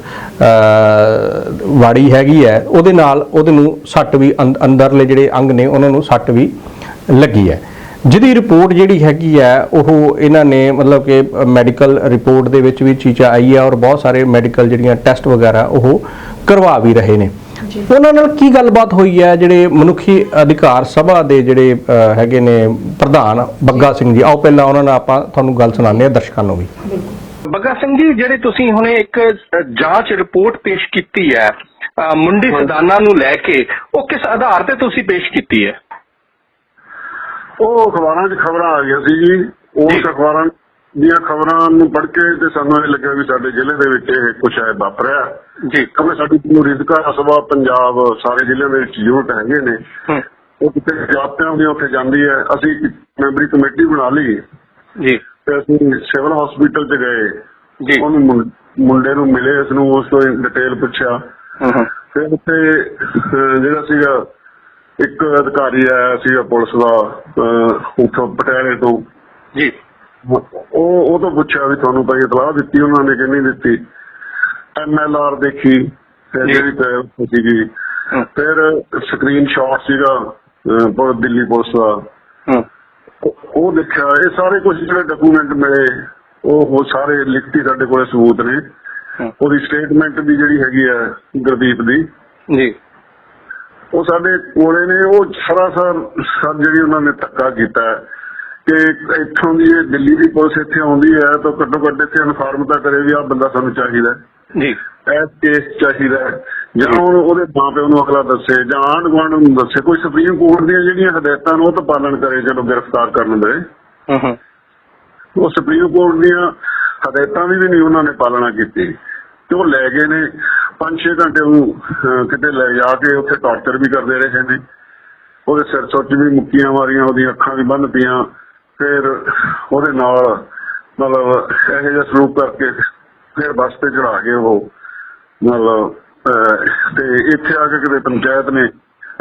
ਵਾੜੀ ਹੈਗੀ ਹੈ, ਉਹਦੇ ਨਾਲ ਉਹਦੇ ਨੂੰ ਸੱਟ ਵੀ ਅੰਦ- ਅੰਦਰਲੇ ਜਿਹੜੇ ਅੰਗ ਨੇ, ਉਹਨਾਂ ਨੂੰ ਸੱਟ ਵੀ ਲੱਗੀ ਹੈ। ਜਿਹਦੀ ਰਿਪੋਰਟ ਜਿਹੜੀ ਹੈਗੀ ਹੈ ਉਹ ਇਹਨਾਂ ਨੇ ਮਤਲਬ ਕਿ ਮੈਡੀਕਲ ਰਿਪੋਰਟ ਦੇ ਵਿੱਚ ਵੀ ਚੀਜ਼ਾਂ ਆਈ ਹੈ ਔਰ ਬਹੁਤ ਸਾਰੇ ਮੈਡੀਕਲ ਜਿਹੜੀਆਂ ਟੈਸਟ ਵਗੈਰਾ ਉਹ ਕਰਵਾ ਵੀ ਰਹੇ ਨੇ। ਉਹਨਾਂ ਨਾਲ ਕੀ ਗੱਲਬਾਤ ਹੋਈ ਹੈ? ਜਿਹੜੇ ਮਨੁੱਖੀ ਅਧਿਕਾਰ ਸਭਾ ਦੇ ਜਿਹੜੇ ਹੈਗੇ ਨੇ ਪ੍ਰਧਾਨ ਬੱਗਾ ਸਿੰਘ ਜੀ ਆਓ ਪਹਿਲਾਂ ਉਹਨਾਂ ਨਾਲ ਆਪਾਂ ਤੁਹਾਨੂੰ ਗੱਲ ਸੁਣਾਉਂਦੇ ਹਾਂ ਦਰਸ਼ਕਾਂ ਨੂੰ ਵੀ। ਬਿਲਕੁਲ। ਬੱਗਾ ਸਿੰਘ ਜੀ ਜਿਹੜੇ ਤੁਸੀਂ ਹੁਣੇ ਇੱਕ ਜਾਂਚ ਰਿਪੋਰਟ ਪੇਸ਼ ਕੀਤੀ ਹੈ ਮੁੰਡੀ ਸਦਾਨਾ ਨੂੰ ਲੈ ਕੇ ਉਹ ਕਿਸ ਆਧਾਰ ਤੇ ਤੁਸੀਂ ਪੇਸ਼ ਕੀਤੀ ਹੈ? ਉਹ ਅਖਬਾਰਾਂ 'ਚ ਖਬਰਾਂ ਆ ਗਈਆਂ ਸੀ ਜੀ। ਉਸ। ਅਖਬਾਰਾਂ ਦੀਆਂ ਖਬਰਾਂ ਨੂੰ ਪੜ੍ਹ ਕੇ ਤੇ ਸਾਨੂੰ ਇਹ ਲੱਗਿਆ ਵੀ ਸਾਡੇ ਜ਼ਿਲ੍ਹੇ ਦੇ ਵਿੱਚ ਇਹ ਕੁਝ ਹੈ ਵਾਪਰਿਆ। ਜੀ। ਕਿਉਂਕਿ ਸਾਡੀ ਅਧਿਕਾਰ ਸਭਾ ਪੰਜਾਬ ਸਾਰੇ ਜ਼ਿਲ੍ਹਿਆਂ ਦੇ ਵਿੱਚ ਯੂਨਿਟ ਹੈਗੇ ਨੇ। ਉਹ ਕਿਤੇ ਜਾਬਤਿਆਂ ਦੀ ਉੱਥੇ ਜਾਂਦੀ ਹੈ ਅਸੀਂ ਮੈਂਬਰੀ ਕਮੇਟੀ ਬਣਾ ਲਈ। ਜੀ। ਤੇ ਅਸੀਂ ਸਿਵਲ ਹਸਪੀਟਲ 'ਚ ਗਏ। ਜੀ। ਉਹਨੂੰ ਮੁੰਡੇ ਨੂੰ ਮਿਲੇ ਇਸ ਨੂੰ ਉਸ ਤੋਂ ਡਿਟੇਲ ਪੁੱਛਿਆ। ਫਿਰ ਉੱਥੇ ਜਿਹੜਾ ਸੀਗਾ ਇੱਕ ਅਧਿਕਾਰੀ ਆਇਆ ਸੀਗਾ ਪੁਲਿਸ ਦਾ ਉੱਥੋਂ ਪਟਿਆਲੇ ਤੋਂ। ਜੀ। ਉਹ ਉਹ ਤੋਂ ਪੁੱਛਿਆ ਵੀ ਤੁਹਾਨੂੰ ਤਾਂ ਇਤਲਾਹ ਦਿੱਤੀ ਉਹਨਾਂ ਨੇ ਕਿ ਨਹੀਂ ਦਿੱਤੀ। ਐਮਐਲਆਰ ਦੇਖੀ। ਜਿਹੜੀ ਤੇ ਸੀਗੀ। ਫਿਰ ਸਕਰੀਨ ਸ਼ਾਟ ਸੀਗਾ ਪੁਲਿਸ- ਦਿੱਲੀ ਪੁਲਿਸ ਦਾ। ਉਹ- ਦੇਖਿਆ ਇਹ ਸਾਰੇ ਕੁਝ ਜਿਹੜੇ ਡਾਕੂਮੈਂਟ ਮਿਲੇ ਉਹ ਸਾਰੇ ਲਿਖਤੀ ਸਾਡੇ ਕੋਲੇ ਸਬੂਤ ਨੇ। ਉਹਦੀ ਸਟੇਟਮੈਂਟ ਵੀ ਜਿਹੜੀ ਹੈਗੀ ਹੈ ਗੁਰਦੀਪ ਦੀ। ਜੀ। ਉਹ ਸਾਡੇ ਕੋਲੇ ਨੇ ਉਹ ਸਰਾਸਰ ਸਰ ਜਿਹੜੀ ਉਹਨਾਂ ਨੇ ਧੱਕਾ ਕੀਤਾ ਕਿ ਇੱਥੋਂ ਦੀ ਇਹ ਦਿੱਲੀ ਦੀ ਪੁਲਿਸ ਇੱਥੇ ਆਉਂਦੀ ਹੈ ਤਾਂ ਘੱਟੋ ਘੱਟ ਇੱਥੇ ਇਨਫਾਰਮ ਤਾਂ ਕਰੇ ਵੀ ਆਹ ਬੰਦਾ ਸਾਨੂੰ ਚਾਹੀਦਾ। ਜੀ। ਇਸ ਕੇਸ ਚਾਹੀਦਾ। ਜਾਂ ਉਹਦੇ ਮਾਂ ਪਿਓ ਨੂੰ ਅਗਲਾ ਦੱਸੇ ਜਾਂ ਆਂਢ ਗੁਆਂਢ ਨੂੰ ਦੱਸੇ ਕੋਈ ਸੁਪਰੀਮ ਕੋਰਟ ਦੀਆਂ ਜਿਹੜੀਆਂ ਹਦਾਇਤਾਂ ਨੇ ਉਹ ਤਾਂ ਪਾਲਣ ਕਰੇ ਜਦੋਂ ਗ੍ਰਿਫਤਾਰ ਕਰਨ ਦੇ। ਉਹ ਸੁਪਰੀਮ ਕੋਰਟ ਦੀਆਂ ਹਦਾਇਤਾਂ ਵੀ ਨਹੀਂ ਉਹਨਾਂ ਨੇ ਪਾਲਣਾ ਕੀਤੀ। ਤੇ ਉਹ ਲੈ ਗਏ ਨੇ। 5-6 ਘੰਟੇ ਉਹ ਕਿਤੇ ਲੈ ਜਾ ਕੇ ਉੱਥੇ ਟਾਰਚਰ ਵੀ ਕਰਦੇ ਰਹੇ ਨੇ। ਉਹਦੇ ਸਿਰ ਸੁੱਚ ਵੀ ਮੁੱਕੀਆਂ ਮਾਰੀਆਂ, ਉਹਦੀਆਂ ਅੱਖਾਂ ਵੀ ਬੰਨ ਪਈਆਂ। ਫਿਰ ਉਹਦੇ ਨਾਲ ਮਤਲਬ ਇਹੋ ਜਿਹਾ ਸਲੂਕ ਕਰਕੇ ਫਿਰ ਬੱਸ ਤੇ ਚੜਾ ਕੇ ਉਹ ਮਤਲਬ ਤੇ ਇੱਥੇ ਆ ਕੇ ਕਿਤੇ ਪੰਚਾਇਤ ਨੇ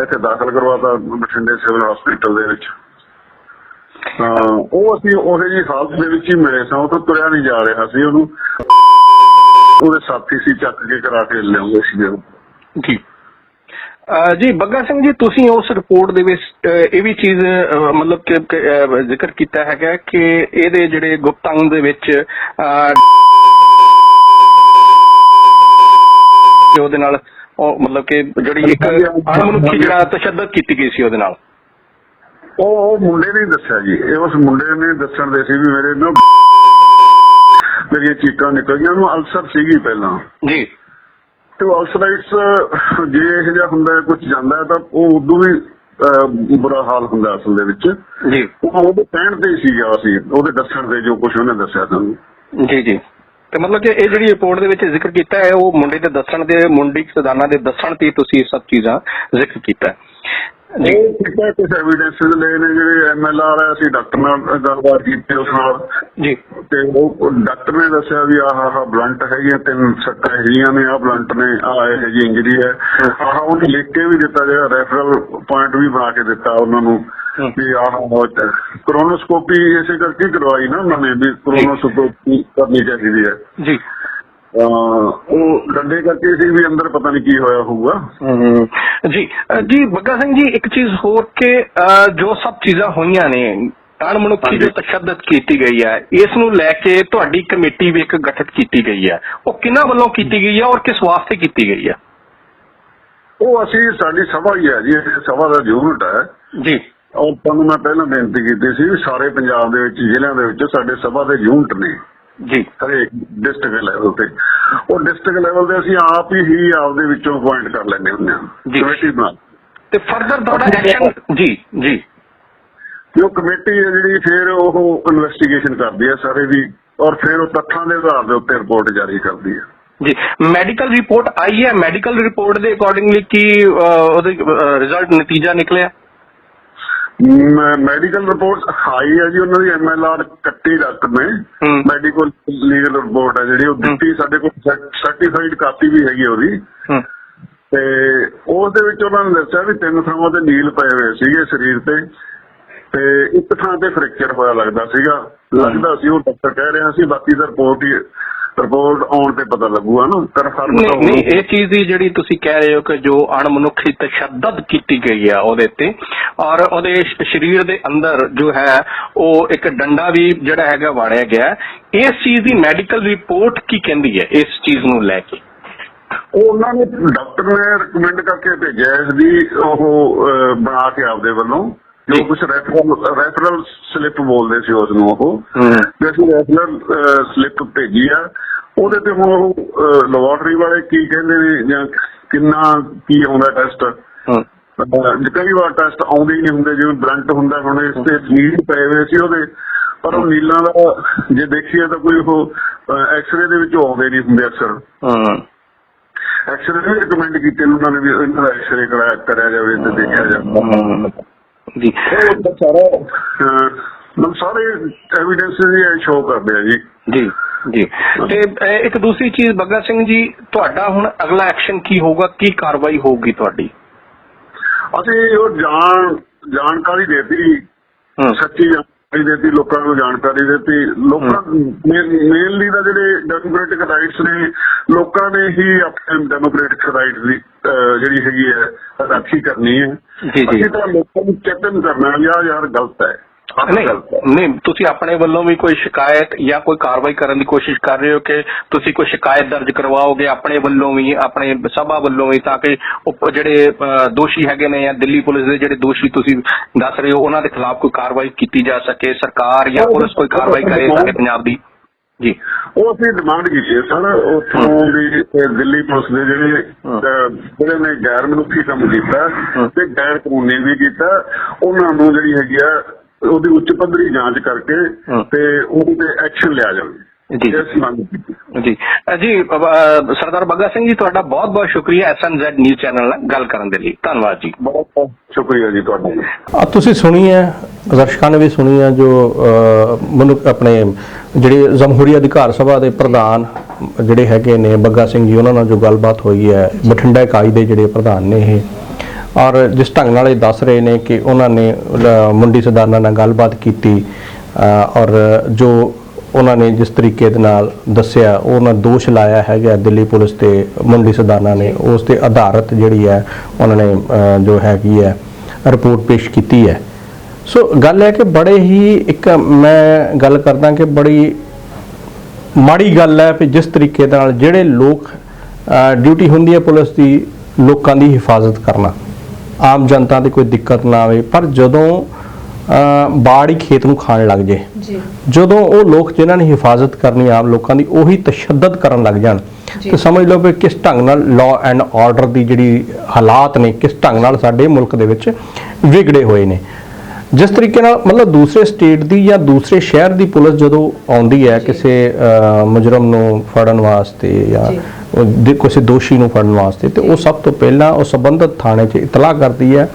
ਇੱਥੇ ਦਾਖਲ ਕਰਵਾਤਾ ਬਠਿੰਡੇ ਸਿਵਲ ਹਸਪੀਟਲ ਦੇ ਵਿੱਚ। ਉਹ ਅਸੀਂ ਉਹਦੇ ਜੀ ਹਾਲਤ ਦੇ ਵਿੱਚ ਹੀ ਮਿਲੇ ਸਾਂ, ਉਹ ਤੋਂ ਤੁਰਿਆ ਨਹੀਂ ਜਾ ਰਿਹਾ ਸੀ ਉਹਨੂੰ। ਉਹਦੇ ਸਾਥੀ ਸੀ ਚੱਕ ਕੇ ਕਰਾ ਕੇ ਲਿਆਉਂਦੇ ਉਹ। ਜੀ। ਜੀ ਬੱਗਾ ਸਿੰਘ ਜੀ ਤੁਸੀਂ ਉਸ ਰਿਪੋਰਟ ਦੇ ਵਿੱਚ ਇਹ ਵੀ ਚੀਜ਼ ਮਤਲਬ ਕਿ ਜ਼ਿਕਰ ਕੀਤਾ ਹੈਗਾ ਕਿ ਇਹਦੇ ਜਿਹੜੇ ਗੁਪਤ ਅੰਗ ਦੇ ਵਿੱਚ ਉਹਦੇ ਨਾਲ ਉਹ ਮਤਲਬ ਕਿ ਜਿਹੜੀ ਇੱਕ ਅਣਮਨੁੱਖੀ ਜਿਹੜਾ ਤਸ਼ੱਦਦ ਕੀਤੀ ਗਈ ਸੀ ਉਹਦੇ ਨਾਲ। ਉਹ ਮੁੰਡੇ ਨੇ ਦੱਸਿਆ ਜੀ। ਇਹ ਉਸ ਮੁੰਡੇ ਨੇ ਦੱਸਣ ਦੇ ਸੀ ਵੀ ਮੇਰੇ ਨਾ ਮੇਰੀਆਂ ਚੀਕਾਂ ਨਿਕਲ ਗਈਆਂ ਉਹਨੂੰ ਅਲਸਰ ਸੀਗੀ ਪਹਿਲਾਂ। ਜੀ। ਤੇ ਅਲਸਰਾਈਟਸ ਜੇ ਇਹ ਜਿਹਾ ਹੁੰਦਾ ਕੁਝ ਜਾਂਦਾ ਤਾਂ ਉਹ ਉਦੋਂ ਵੀ ਬੁਰਾ ਹਾਲ ਹੁੰਦਾ ਅਸਲ ਦੇ ਵਿੱਚ। ਜੀ। ਉਹ ਉਹਦੇ ਕਹਿਣ ਤੇ ਸੀਗਾ ਅਸੀਂ ਉਹਦੇ ਦੱਸਣ ਤੇ ਜੋ ਕੁਝ ਉਹਨੇ ਦੱਸਿਆ ਸਾਨੂੰ। ਜੀ ਜੀ। ਤੇ ਮਤਲਬ ਕਿ ਇਹ ਜਿਹੜੀ ਰਿਪੋਰਟ ਦੇ ਵਿੱਚ ਜ਼ਿਕਰ ਕੀਤਾ ਹੈ ਉਹ ਮੁੰਡੇ ਦੇ ਦੱਸਣ ਦੇ ਮੁੰਡੀ ਸਦਾਨਾ ਦੇ ਦੱਸਣ ਤੇ ਤੁਸੀਂ ਸਭ ਚੀਜ਼ਾਂ ਜ਼ਿਕਰ ਕੀਤਾ ਹੈ। ਜੀ ਉਹ ਕਿਤਾ ਕੁਝ ਐਵੀਡੈਂਸਸ ਲਏ ਨੇ ਜਿਹੜੇ ਐਮਐਲਆਰ ਹੈ ਅਸੀਂ ਡਾਕਟਰ ਨਾਲ ਗੱਲਬਾਤ ਕੀਤੀ ਉਸ ਨਾਲ। ਜੀ। ਤੇ ਉਹ ਉਹ ਡਾਕਟਰ ਨੇ ਦੱਸਿਆ ਵੀ ਆਹ ਆਹ ਬਲੰਟ ਹੈਗੀਆਂ ਤਿੰਨ ਸੱਟਾਂ ਹੈਗੀਆਂ ਨੇ ਆਹ ਬਲੰਟ ਨੇ ਆਹ ਇਹ ਜੀ ਇੰਜਰੀ ਹੈ। ਆਹ ਉਹਨੇ ਲਿਖ ਕੇ ਵੀ ਦਿੱਤਾ ਜਿਹੜਾ ਰੈਫਰਲ ਪੁਆਇੰਟ ਵੀ ਬਣਾ ਕੇ ਦਿੱਤਾ ਉਹਨਾਂ ਨੂੰ। ਵੀ ਆਹ ਕਰੋਨੋਸਕੋਪੀ ਇਸੇ ਕਰਕੇ ਕਰਵਾਈ ਨਾ ਉਹਨਾਂ ਨੇ ਵੀ ਕਰੋਨੋਸਕੋਪੀ ਕਰਨੀ ਚਾਹੀਦੀ ਹੈ। ਜੀ। ਉਹ ਡੰਡੇ ਕਰਕੇ ਸੀ ਵੀ ਅੰਦਰ ਪਤਾ ਨਹੀਂ ਕੀ ਹੋਇਆ ਹੋਊਗਾ। ਜੀ ਜੀ ਬੱਗਾ ਸਿੰਘ ਜੀ ਇੱਕ ਚੀਜ਼ ਹੋਰ ਕਿ ਜੋ ਸਭ ਚੀਜ਼ਾਂ ਹੋਈਆਂ ਨੇ ਅਣਮਨੁੱਖੀ ਜੋ ਤਸ਼ੱਦਦ ਕੀਤੀ ਗਈ ਹੈ ਇਸ ਨੂੰ ਲੈ ਕੇ ਤੁਹਾਡੀ ਕਮੇਟੀ ਵੀ ਇੱਕ ਗਠਿਤ ਕੀਤੀ ਗਈ ਹੈ। ਉਹ ਕਿਹਨਾਂ ਵੱਲੋਂ ਕੀਤੀ ਗਈ ਹੈ ਔਰ ਕਿਸ ਵਾਸਤੇ ਕੀਤੀ ਗਈ ਹੈ? ਉਹ ਅਸੀਂ ਸਾਡੀ ਸਭਾ ਹੀ ਹੈ ਜੀ ਸਭਾ ਦਾ ਯੂਨਿਟ ਹੈ। ਜੀ। ਔਰ ਤੁਹਾਨੂੰ ਮੈਂ ਪਹਿਲਾਂ ਬੇਨਤੀ ਕੀਤੀ ਸੀ ਸਾਰੇ ਪੰਜਾਬ ਦੇ ਵਿੱਚ ਜ਼ਿਲ੍ਹਿਆਂ ਦੇ ਵਿੱਚ ਸਾਡੇ ਸਭਾ ਦੇ ਯੂਨਿਟ ਨੇ। ਜੀ। ਹਰੇਕ ਡਿਸਟ੍ਰਿਕਟ ਲੈਵਲ ਤੇ। ਉਹ ਡਿਸਟ੍ਰਿਕਟ ਲੈਵਲ ਤੇ ਅਸੀਂ ਆਪ ਹੀ ਆਪਦੇ ਵਿੱਚੋਂ ਅਪਾਇੰਟ ਕਰ ਲੈਂਦੇ ਹੁੰਦੇ ਹਾਂ। ਕਮੇਟੀ ਬਣਾ। ਤੇ ਫਰਦਰ ਤੁਹਾਡਾ ਐਕਸ਼ਨ ਜੀ ਜੀ। ਜੋ ਕਮੇਟੀ ਹੈ ਜਿਹੜੀ ਫਿਰ ਉਹ ਇਨਵੈਸਟੀਗੇਸ਼ਨ ਕਰਦੀ ਹੈ ਸਾਰੇ ਦੀ ਔਰ ਫਿਰ ਉਹ ਤੱਥਾਂ ਦੇ ਆਧਾਰ ਦੇ ਉੱਤੇ ਰਿਪੋਰਟ ਜਾਰੀ ਕਰਦੀ ਹੈ। ਜੀ। ਮੈਡੀਕਲ ਰਿਪੋਰਟ ਆਈ ਹੈ। ਮੈਡੀਕਲ ਰਿਪੋਰਟ ਦੇ ਅਕੋਰਡਿੰਗਲੀ ਕੀ ਉਹਦੇ ਰਿਜ਼ਲਟ ਨਤੀਜਾ ਨਿਕਲਿਆ? ਮੈਡੀਕਲ ਰਿਪੋਰਟ ਹਾਈ ਹੈ ਜੀ ਉਹਨਾਂ ਦੀ ਐਮਐਲਆਰ ਕੱਟੀ ਡਾਕਟਰ ਨੇ। ਮੈਡੀਕਲ ਲੀਗਲ ਰਿਪੋਰਟ ਹੈ ਜਿਹੜੀ ਉਹ ਦਿੱਤੀ ਸਾਡੇ ਕੋਲ ਸਰਟੀਫਾਈਡ ਕਾਪੀ ਵੀ ਹੈਗੀ ਉਹਦੀ। ਤੇ ਉਸ ਦੇ ਵਿੱਚ ਉਹਨਾਂ ਨੇ ਦੱਸਿਆ ਵੀ ਤਿੰਨ ਥਾਵਾਂ ਤੇ ਨੀਲ ਪਏ ਹੋਏ ਸੀਗੇ ਸਰੀਰ ਤੇ। ਤੇ ਇੱਕ ਥਾਂ ਤੇ ਫ੍ਰੈਕਚਰ ਹੋਇਆ ਲੱਗਦਾ ਸੀਗਾ। ਲੱਗਦਾ ਸੀ ਉਹ ਡਾਕਟਰ ਕਹਿ ਰਿਹਾ ਸੀ ਬਾਕੀ ਦਾ ਰਿਪੋਰਟ ਹੀ ਰਿਪੋਰਟ ਆਉਣ ਤੇ ਪਤਾ ਲੱਗੂਗਾ ਨਾ ਕਨਫਰਮ ਤਾਂ ਨਹੀਂ ਨਹੀਂ ਇਹ ਚੀਜ਼ ਦੀ ਜਿਹੜੀ ਤੁਸੀਂ ਕਹਿ ਰਹੇ ਹੋ ਕਿ ਜੋ ਅਣਮਨੁੱਖੀ ਤਸ਼ੱਦਦ ਕੀਤੀ ਗਈ ਹੈ ਉਹਦੇ ਤੇ ਔਰ ਉਹਦੇ ਸ਼- ਸਰੀਰ ਦੇ ਅੰਦਰ ਜੋ ਹੈ ਉਹ ਇੱਕ ਡੰਡਾ ਵੀ ਜਿਹੜਾ ਹੈਗਾ ਵਾੜਿਆ ਗਿਆ। ਹੈ। ਇਸ ਚੀਜ਼ ਦੀ ਮੈਡੀਕਲ ਰਿਪੋਰਟ ਕੀ ਕਹਿੰਦੀ ਹੈ ਇਸ ਚੀਜ਼ ਨੂੰ ਲੈ ਕੇ? ਉਹ ਉਹਨਾਂ ਨੇ ਡਾਕਟਰ ਨੇ ਰეკਮੈਂਡ ਕਰਕੇ ਭੇਜਿਆ ਇਸ ਦੀ ਉਹ ਅਹ, ਬਣਾ ਕੇ ਆਪਦੇ ਵੱਲੋਂ। ਜੋ ਕੁਝ ਰੈਫਰਲ ਰੈਫਰਲ ਸਲਿੱਪ ਬੋਲਦੇ ਸੀ ਉਸ ਨੂੰ ਉਹ। ਤੇ ਅਸੀਂ ਰੈਫਰਲ ਸਲਿੱਪ ਭੇਜੀ ਆ। ਉਹਦੇ ਤੇ ਹੁਣ ਉਹ ਲੈਬੋਰਟਰੀ ਵਾਲੇ ਕੀ ਕਹਿੰਦੇ ਨੇ ਜਾਂ ਕਿੰਨਾ ਕੀ ਆਉਂਦਾ ਟੈਸਟ ਕਈ ਵਾਰ ਟੈਸਟ ਆਉਂਦੇ ਹੀ ਨਹੀਂ ਹੁੰਦੇ ਜਿਵੇਂ ਬਲੰਟ ਹੁੰਦਾ ਹੁਣ ਇਸ ਤੇ ਨੀਲ ਪਏ ਹੋਏ ਸੀ ਉਹਦੇ। ਪਰ ਉਹ ਨੀਲਾਂ ਦਾ ਜੇ ਦੇਖੀਏ ਤਾਂ ਕੋਈ ਉਹ ਐਕਸ-ਰੇ ਦੇ ਵਿੱਚ ਆਉਂਦੇ ਨਹੀਂ ਹੁੰਦੇ ਅਕਸਰ। ਹਮ, ਐਕਸਰੇ ਵੀ ਰეკਮੈਂਡ ਕੀਤੇ ਨੇ ਉਹਨਾਂ ਨੇ ਵੀ ਇਹਨਾਂ ਦਾ ਐਕਸਰੇ ਕਰਾਇਆ ਕਰਿਆ ਜਾਵੇ ਤੇ ਦੇਖਿਆ ਜਾਵੇ। ਜੀ। ਉਹ ਸਾਰਾ ਅਹ, ਮਤਲਬ ਸਾਰੇ ਐਵੀਡੈਂਸ ਹੀ ਸ਼ੋਅ ਕਰਦੇ ਆ ਜੀ। ਜੀ ਜੀ। ਤੇ ਇੱਕ ਦੂਸਰੀ ਚੀਜ਼ ਬੱਗਾ ਸਿੰਘ ਜੀ ਤੁਹਾਡਾ ਹੁਣ ਅਗਲਾ ਐਕਸ਼ਨ ਕੀ ਹੋਊਗਾ? ਕੀ ਕਾਰਵਾਈ ਹੋਊਗੀ ਤੁਹਾਡੀ? ਅਸੀਂ ਉਹ ਜਾਣ ਜਾਣਕਾਰੀ ਦੇਤੀ। ਸੱਚੀ ਜਾਣਕਾਰੀ ਦੇਤੀ ਲੋਕਾਂ ਨੂੰ ਜਾਣਕਾਰੀ ਦਿੱਤੀ ਲੋਕਾਂ ਮੇਨਲੀ ਦਾ ਜਿਹੜੇ ਡੈਮੋਕ੍ਰੈਟਿਕ ਰਾਈਟਸ ਨੇ ਲੋਕਾਂ ਨੇ ਹੀ ਆਪਣੇ ਡੈਮੋਕ੍ਰੈਟਿਕ ਰਾਈਟਸ ਦੀ ਜਿਹੜੀ ਹੈਗੀ ਹੈ ਰਾਖੀ ਕਰਨੀ ਹੈ। ਜੀ, ਜੀ। ਅਸੀਂ ਤਾਂ ਲੋਕਾਂ ਨੂੰ ਚੇਤਨ ਕਰਨਾ ਆਹ ਯਾਰ ਗਲਤ ਹੈ। ਨਹੀਂ ਤੁਸੀਂ ਆਪਣੇ ਵੱਲੋਂ ਵੀ ਕੋਈ ਸ਼ਿਕਾਇਤ ਜਾਂ ਕੋਈ ਕਾਰਵਾਈ ਕਰਨ ਦੀ ਕੋਸ਼ਿਸ਼ ਕਰ ਰਹੇ ਹੋ ਕਿ ਤੁਸੀਂ ਕੋਈ ਸ਼ਿਕਾਇਤ ਦਰਜ ਕਰਵਾਓਗੇ ਆਪਣੇ ਵੱਲੋਂ ਵੀ ਆਪਣੇ ਸਭਾ ਵੱਲੋਂ ਵੀ ਤਾਂ ਕਿ ਉਹ ਜਿਹੜੇ ਦੋਸ਼ੀ ਹੈਗੇ ਨੇ ਜਾਂ ਦਿੱਲੀ ਪੁਲਿਸ ਦੇ ਜਿਹੜੇ ਦੋਸ਼ੀ ਤੁਸੀਂ ਦੱਸ ਰਹੇ ਹੋ ਉਹਨਾਂ ਦੇ ਖਿਲਾਫ ਕੋਈ ਕਾਰਵਾਈ ਕੀਤੀ ਜਾ ਸਕੇ ਸਰਕਾਰ ਜਾਂ ਪੁਲਿਸ ਕੋਈ ਕਾਰਵਾਈ ਕਰੇ ਸਾਡੇ ਪੰਜਾਬ ਦੀ? ਜੀ। ਉਹ ਅਸੀਂ ਡਿਮਾਂਡ ਕੀਤੀ ਹੈ ਸਰ। ਉੱਥੋਂ ਵੀ ਇਹ ਦਿੱਲੀ ਪੁਲਿਸ ਦੇ ਜਿਹੜੇ ਜਿਹੜੇ ਨੇ ਗੈਰ ਮਨੁੱਖੀ ਕੰਮ ਕੀਤਾ ਤੇ ਗੈਰ ਕਾਨੂੰਨੀ ਵੀ ਕੀਤਾ। ਉਹਨਾਂ ਨੂੰ ਜਿਹੜੀ ਹੈਗੀ ਆ ਉਹਦੀ ਉੱਚ ਪੱਧਰੀ ਜਾਂਚ ਕਰਕੇ। ਤੇ ਉਹਦੇ ਤੇ ਐਕਸ਼ਨ ਲਿਆ ਜਾਵੇ। ਜੀ। ਜੀ। ਜੀ ਸਰਦਾਰ ਬੱਗਾ ਸਿੰਘ ਜੀ ਤੁਹਾਡਾ ਬਹੁਤ ਬਹੁਤ ਸ਼ੁਕਰੀਆ ਐਸਐਨਜ਼ੈਡ ਨਿਊਜ਼ ਚੈਨਲ ਨਾਲ ਗੱਲ ਕਰਨ ਦੇ ਲਈ। ਧੰਨਵਾਦ ਜੀ। ਬਹੁਤ ਬਹੁਤ ਸ਼ੁਕਰੀਆ ਜੀ ਤੁਹਾਡਾ ਆ ਤੁਸੀਂ ਸੁਣੀ ਹੈ ਦਰਸ਼ਕਾਂ ਨੇ ਵੀ ਸੁਣੀ ਹੈ ਜੋ ਮਨੁੱਖ ਆਪਣੇ ਜਿਹੜੇ ਜਮਹੂਰੀ ਅਧਿਕਾਰ ਸਭਾ ਦੇ ਪ੍ਰਧਾਨ ਜਿਹੜੇ ਹੈਗੇ ਨੇ ਬੱਗਾ ਸਿੰਘ ਜੀ ਉਹਨਾਂ ਨਾਲ ਜੋ ਗੱਲਬਾਤ ਹੋਈ ਹੈ ਬਠਿੰਡਾ ਇਕਾਈ ਦੇ ਜਿਹੜੇ ਪ੍ਰਧਾਨ ਨੇ ਇਹ। ਔਰ ਜਿਸ ਢੰਗ ਨਾਲ ਇਹ ਦੱਸ ਰਹੇ ਨੇ ਕਿ ਉਹਨਾਂ ਨੇ ਮੁੰਡੀ ਸਰਦਾਰਾਂ ਨਾਲ ਗੱਲਬਾਤ ਕੀਤੀ ਔਰ ਜੋ ਉਹਨਾਂ ਨੇ ਜਿਸ ਤਰੀਕੇ ਦੇ ਨਾਲ ਦੱਸਿਆ ਉਹਨਾਂ ਦੋਸ਼ ਲਾਇਆ ਹੈਗਾ ਦਿੱਲੀ ਪੁਲਿਸ ਤੇ ਮੁੰਡੀ ਸਰਦਾਰਾਂ ਨੇ। ਉਸ ਤੇ ਆਧਾਰਿਤ ਜਿਹੜੀ ਹੈ, ਉਹਨਾਂ ਨੇ ਜੋ ਹੈਗੀ ਹੈ, ਰਿਪੋਰਟ ਪੇਸ਼ ਕੀਤੀ ਹੈ। ਸੋ ਗੱਲ ਹੈ ਕਿ ਬੜੇ ਹੀ ਇੱਕ ਮੈਂ ਗੱਲ ਕਰਦਾ ਕਿ ਬੜੀ ਮਾੜੀ ਗੱਲ ਹੈ ਕਿ ਜਿਸ ਤਰੀਕੇ ਦੇ ਨਾਲ ਜਿਹੜੇ ਲੋਕ ਡਿਊਟੀ ਹੁੰਦੀ ਹੈ ਪੁਲਿਸ ਦੀ, ਲੋਕਾਂ ਦੀ ਹਿਫਾਜ਼ਤ ਕਰਨਾ। ਆਮ ਜਨਤਾ ਦੀ ਕੋਈ ਦਿੱਕਤ ਨਾ ਆਵੇ ਪਰ ਜਦੋਂ ਬਾੜ ਖੇਤ ਨੂੰ ਖਾਣ ਲੱਗ ਜੇ ਜਦੋਂ ਉਹ ਲੋਕ ਜਿਨ੍ਹਾਂ ਨੇ ਹਿਫਾਜ਼ਤ ਕਰਨੀ ਆਮ ਲੋਕਾਂ ਦੀ ਉਹੀ ਤਸ਼ੱਦਦ ਕਰਨ ਲੱਗ ਜਾਣ। ਤੇ ਸਮਝ ਲਓ ਵੀ ਕਿਸ ਢੰਗ ਨਾਲ ਲਾਅ ਐਂਡ ਆਰਡਰ ਦੀ ਜਿਹੜੀ ਹਾਲਾਤ ਨੇ ਕਿਸ ਢੰਗ ਨਾਲ ਸਾਡੇ ਮੁਲਕ ਦੇ ਵਿੱਚ ਵਿਗੜੇ ਹੋਏ ਨੇ। ਜਿਸ ਤਰੀਕੇ ਨਾਲ ਮਤਲਬ ਦੂਸਰੇ ਸਟੇਟ ਦੀ ਜਾਂ ਦੂਸਰੇ ਸ਼ਹਿਰ ਦੀ ਪੁਲਿਸ ਜਦੋਂ ਆਉਂਦੀ ਹੈ ਕਿਸੇ ਮੁਜਰਮ ਨੂੰ ਫੜਨ ਵਾਸਤੇ ਜਾਂ। ਦੇ- ਕਿਸੇ ਦੋਸ਼ੀ ਨੂੰ ਫੜਨ ਵਾਸਤੇ। ਤੇ ਉਹ ਸਭ ਤੋਂ ਪਹਿਲਾਂ ਉਹ ਸੰਬੰਧਿਤ ਥਾਣੇ 'ਚ ਇਤਲਾਹ ਕਰਦੀ ਹੈ।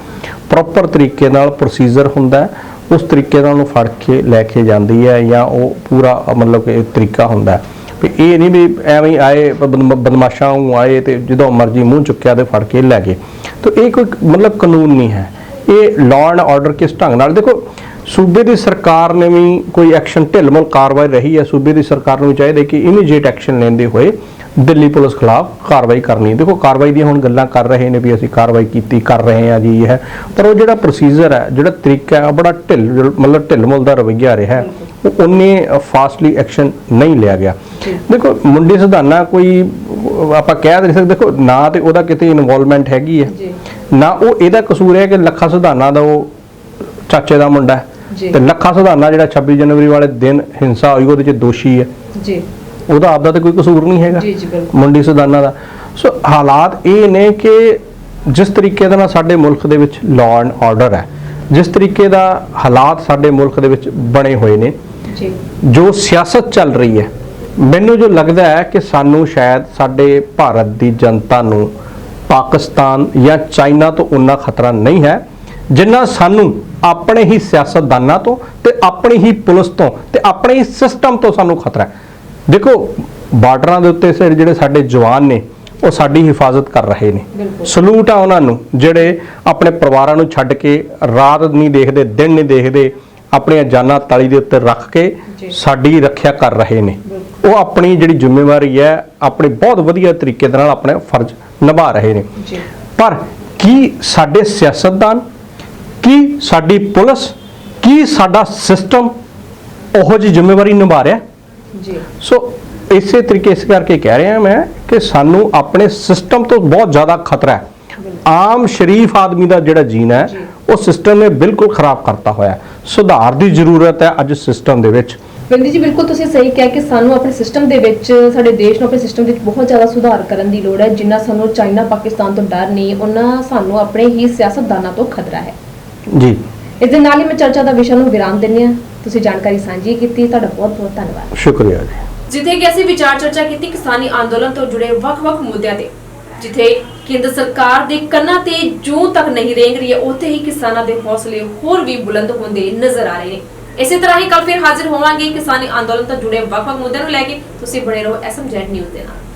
ਪ੍ਰੋਪਰ ਤਰੀਕੇ ਨਾਲ ਪ੍ਰੋਸੀਜਰ ਹੁੰਦਾ ਉਸ ਤਰੀਕੇ ਨਾਲ ਉਹਨੂੰ ਫੜ ਕੇ ਲੈ ਕੇ ਜਾਂਦੀ ਹੈ ਜਾਂ ਉਹ ਪੂਰਾ, ਮਤਲਬ ਕਿ ਤਰੀਕਾ ਹੁੰਦਾ ਵੀ ਇਹ ਨਹੀਂ ਵੀ ਐਵੇਂ ਹੀ ਆਏ ਬਦਮ- ਬਦਮਾਸ਼ਾਂ ਨੂੰ ਆਏ ਤੇ ਜਦੋਂ ਮਰਜ਼ੀ ਮੂੰਹ ਚੁੱਕਿਆ ਤੇ ਫੜ ਕੇ ਲੈ ਗਏ। ਤਾਂ ਇਹ ਕੋਈ ਮਤਲਬ ਕਾਨੂੰਨ ਨਹੀਂ ਹੈ। ਇਹ ਲਾਅ ਐਂਡ ਆਰਡਰ ਕਿਸ ਢੰਗ ਨਾਲ? ਦੇਖੋ ਸੂਬੇ ਦੀ ਸਰਕਾਰ ਨੇ ਵੀ ਕੋਈ ਐਕਸ਼ਨ ਢਿੱਲਮੁਲ ਕਾਰਵਾਈ ਰਹੀ ਹੈ। ਸੂਬੇ ਦੀ ਸਰਕਾਰ ਨੂੰ ਚਾਹੀਦਾ ਕਿ ਇਮੀਡੀਏਟ ਐਕਸ਼ਨ ਲੈਂਦੇ ਹੋਏ। ਦਿੱਲੀ ਪੁਲਿਸ ਖਿਲਾਫ ਕਾਰਵਾਈ ਕਰਨੀ ਹੈ। ਦੇਖੋ ਕਾਰਵਾਈ ਦੀਆਂ ਹੁਣ ਗੱਲਾਂ ਕਰ ਰਹੇ ਨੇ ਵੀ ਅਸੀਂ ਕਾਰਵਾਈ ਕੀਤੀ ਕਰ ਰਹੇ ਹਾਂ ਜੀ ਇਹ ਹੈ। ਪਰ ਉਹ ਜਿਹੜਾ ਪ੍ਰੋਸੀਜਰ ਹੈ ਜਿਹੜਾ ਤਰੀਕਾ ਹੈ ਬੜਾ ਢਿੱਲ ਮਤਲਬ ਢਿੱਲਮੁਲ ਦਾ ਰਵੱਈਆ ਰਿਹਾ ਹੈ ਉਹ ਉਨੇ ਫਾਸਟਲੀ ਐਕਸ਼ਨ ਨਹੀਂ ਲਿਆ ਗਿਆ। ਦੇਖੋ ਮੁੰਡੇ ਸਧਾਨਾ ਕੋਈ ਆਪਾਂ ਕਹਿ ਨਹੀਂ ਸਕਦੇ। ਦੇਖੋ ਨਾ ਤੇ ਉਹਦਾ ਕਿਤੇ ਇਨਵੋਲਵਮੈਂਟ ਹੈਗੀ ਹੈ। ਨਾ ਉਹ ਇਹਦਾ ਕਸੂਰ ਹੈ ਕਿ ਲੱਖਾ ਸੁਧਾਨਾ ਦਾ ਉਹ ਚਾਚੇ ਦਾ ਮੁੰਡਾ ਹੈ। ਜੀ। ਤੇ ਲੱਖਾ ਸੁਧਾਨਾ ਜਿਹੜਾ 26 ਜਨਵਰੀ ਵਾਲੇ ਦਿਨ ਹਿੰਸਾ ਹੋਈ ਉਹਦੇ ਚ ਦੋਸ਼ੀ ਹੈ। ਜੀ। ਉਹਦਾ ਆਪਦਾ ਤੇ ਕੋਈ ਕਸੂਰ ਨਹੀਂ ਹੈਗਾ। ਜੀ, ਜੀ, ਬਿਲਕੁਲ। ਮੁੰਡੀ ਸੁਧਾਨਾ ਦਾ। ਸੋ ਹਾਲਾਤ ਇਹ ਨੇ ਕਿ ਜਿਸ ਤਰੀਕੇ ਦੇ ਨਾਲ ਸਾਡੇ ਮੁਲਕ ਦੇ ਵਿੱਚ ਲਾਅ ਐਂਡ ਆਰਡਰ ਹੈ ਜਿਸ ਤਰੀਕੇ ਦਾ ਹਾਲਾਤ ਸਾਡੇ ਮੁਲਕ ਦੇ ਵਿੱਚ ਬਣੇ ਹੋਏ ਨੇ ਜੀ। ਜੋ ਸਿਆਸਤ ਚੱਲ ਰਹੀ ਹੈ ਮੈਨੂੰ ਜੋ ਲੱਗਦਾ ਹੈ ਕਿ ਸਾਨੂੰ ਸ਼ਾਇਦ ਸਾਡੇ ਭਾਰਤ ਦੀ ਜਨਤਾ ਨੂੰ ਪਾਕਿਸਤਾਨ ਜਾਂ ਚਾਈਨਾ ਤੋਂ ਉਨਾ ਖਤਰਾ ਨਹੀਂ ਹੈ ਜਿੰਨਾ ਸਾਨੂੰ ਆਪਣੇ ਹੀ ਸਿਆਸਤਦਾਨਾਂ ਤੋਂ ਤੇ ਆਪਣੀ ਹੀ ਪੁਲਿਸ ਤੋਂ ਤੇ ਆਪਣੇ ਹੀ ਸਿਸਟਮ ਤੋਂ ਸਾਨੂੰ ਖਤਰਾ ਹੈ। ਦੇਖੋ ਬਾਰਡਰਾਂ ਦੇ ਉੱਤੇ ਜਿਹੜੇ ਸਾਡੇ ਜਵਾਨ ਨੇ ਉਹ ਸਾਡੀ ਹਿਫਾਜ਼ਤ ਕਰ ਰਹੇ ਨੇ। ਸਲੂਟ ਆ ਉਹਨਾਂ ਨੂੰ ਜਿਹੜੇ ਆਪਣੇ ਪਰਿਵਾਰਾਂ ਨੂੰ ਛੱਡ ਕੇ ਰਾਤ ਨਹੀਂ ਦੇਖਦੇ ਦਿਨ ਨਹੀਂ ਦੇਖਦੇ ਆਪਣੀਆਂ ਜਾਨਾਂ ਤਲੀ ਦੇ ਉੱਤੇ ਰੱਖ ਕੇ। ਸਾਡੀ ਰੱਖਿਆ ਕਰ ਰਹੇ ਨੇ। ਉਹ ਆਪਣੀ ਜਿਹੜੀ ਜ਼ਿੰਮੇਵਾਰੀ ਹੈ ਆਪਣੇ ਬਹੁਤ ਵਧੀਆ ਤਰੀਕੇ ਦੇ ਨਾਲ ਆਪਣੇ ਫਰਜ਼ ਨਿਭਾ ਰਹੇ ਨੇ। ਪਰ ਕੀ ਸਾਡੇ ਸਿਆਸਤਦਾਨ ਕੀ ਸਾਡੀ ਪੁਲਿਸ ਕੀ ਸਾਡਾ ਸਿਸਟਮ ਉਹੋ ਜਿਹੀ ਜ਼ਿੰਮੇਵਾਰੀ ਨਿਭਾ ਰਿਹਾ? ਜੀ। ਸੋ ਇਸੇ ਤਰੀਕੇ ਇਸ ਕਰਕੇ ਕਹਿ ਰਿਹਾ ਮੈਂ ਕਿ ਸਾਨੂੰ ਆਪਣੇ ਸਿਸਟਮ ਤੋਂ ਬਹੁਤ ਜ਼ਿਆਦਾ ਖਤਰਾ ਹੈ। ਆਮ ਸ਼ਰੀਫ ਆਦਮੀ ਦਾ ਜਿਹੜਾ ਜੀਣਾ ਹੈ ਜੀ। ਉਹ ਸਿਸਟਮ ਨੇ ਬਿਲਕੁਲ ਖਰਾਬ ਕਰਤਾ ਹੋਇਆ ਸੁਧਾਰ ਦੀ ਜ਼ਰੂਰਤ ਹੈ ਅੱਜ ਸਿਸਟਮ ਦੇ ਵਿੱਚ। ਬਿੰਦੀ ਜੀ ਬਿਲਕੁਲ ਤੁਸੀਂ ਸਹੀ ਕਿਹਾ ਕਿ ਸਾਨੂੰ ਆਪਣੇ ਸਿਸਟਮ ਦੇ ਵਿੱਚ ਸਾਡੇ ਦੇਸ਼ ਨੂੰ ਆਪਣੇ ਸਿਸਟਮ ਵਿੱਚ ਬਹੁਤ ਜ਼ਿਆਦਾ ਸੁਧਾਰ ਕਰਨ ਦੀ ਲੋੜ ਹੈ ਜਿੰਨਾ ਸਾਨੂੰ ਚਾਈਨਾ ਪਾਕਿਸਤਾਨ ਤੋਂ ਡਰ ਨਹੀਂ ਉਹਨਾਂ ਸਾਨੂੰ ਆਪਣੇ ਹੀ ਸਿਆਸਤਦਾਨਾਂ ਤੋਂ ਖਤਰਾ ਹੈ। ਜੀ। ਇਸ ਦੇ ਨਾਲ ਹੀ ਮੈਂ ਚਰਚਾ ਦਾ ਵਿਸ਼ਾ ਨੂੰ ਵਿਰਾਮ ਦਿੰਦੀ ਹਾਂ। ਤੁਸੀਂ ਜਾਣਕਾਰੀ ਸਾਂਝੀ ਕੀਤੀ ਤੁਹਾਡਾ ਬਹੁਤ ਬਹੁਤ ਧੰਨਵਾਦ। ਸ਼ੁਕਰੀਆ ਜੀ। ਜਿੱਥੇ ਕਿ ਅਸੀਂ ਵਿਚਾਰ ਚਰਚਾ ਕੀਤੀ ਕਿਸਾਨੀ ਅੰਦੋਲਨ ਤੋਂ ਜੁੜੇ ਵੱਖ-ਵੱਖ ਮੁੱਦਿਆਂ ਤੇ ਜਿੱਥੇ ਕੇਂਦਰ ਸਰਕਾਰ ਦੇ ਕੰਨਾਂ ਤੇ ਜੂੰ ਤੱਕ ਨਹੀਂ ਰੇਂਗ ਰਹੀ ਹੈ ਉੱਥੇ ਹੀ ਕਿਸਾਨਾਂ ਦੇ ਹੌਸਲੇ ਹੋਰ ਵੀ ਬੁਲੰਦ ਹੁੰਦੇ ਨਜ਼ਰ ਆ ਰਹੇ ਨੇ। ਇਸੇ ਤਰ੍ਹਾਂ ਹੀ ਕੱਲ ਫਿਰ ਹਾਜ਼ਰ ਹੋਵਾਂਗੇ ਕਿਸਾਨੀ ਅੰਦੋਲਨ ਤੋਂ ਜੁੜੇ ਵੱਖ-ਵੱਖ ਮੁੱਦਿਆਂ ਨੂੰ ਲੈ ਕੇ। ਤੁਸੀਂ ਬਣੇ ਰਹੋ ਐਸਐਮਜੈਡ ਨਿਊਜ਼ ਦੇ ਨਾਲ।